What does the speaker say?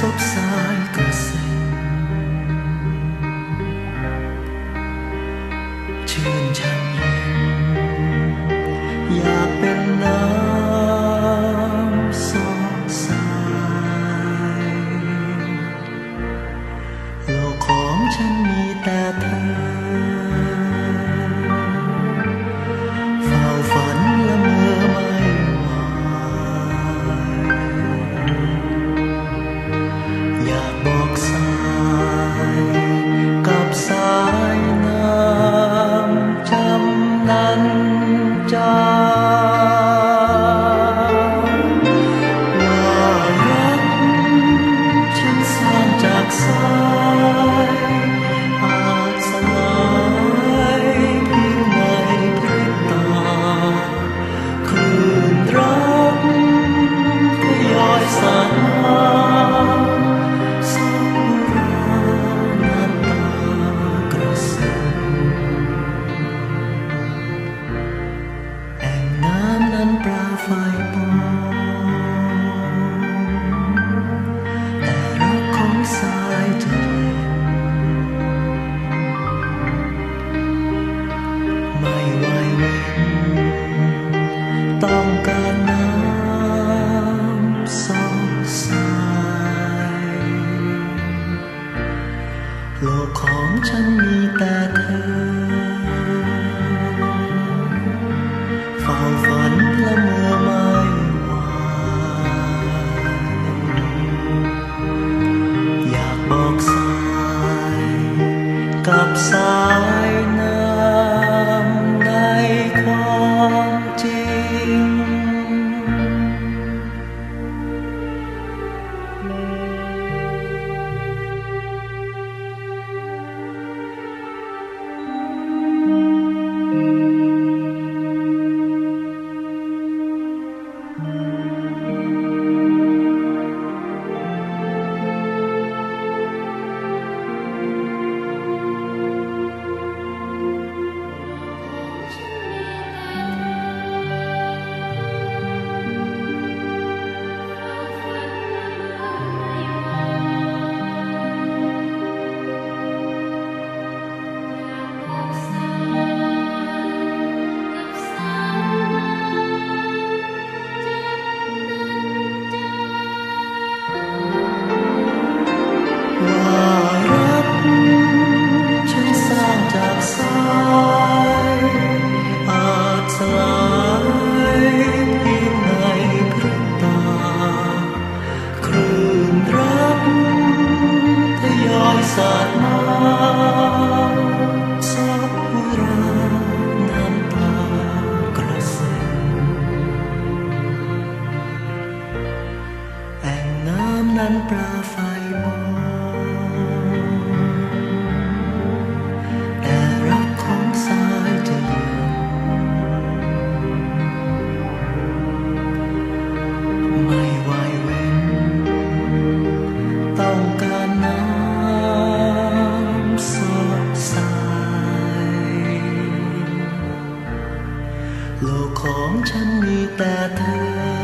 濕晒腳石，全場。 ไม่ไหวเว้นตองการน้ำสอสายโลกของฉันมีแต่ สาดน้สัราน้ำตากระเซ็แอ่งน้ำนั้นปลาไฟ bóng chân người ta thương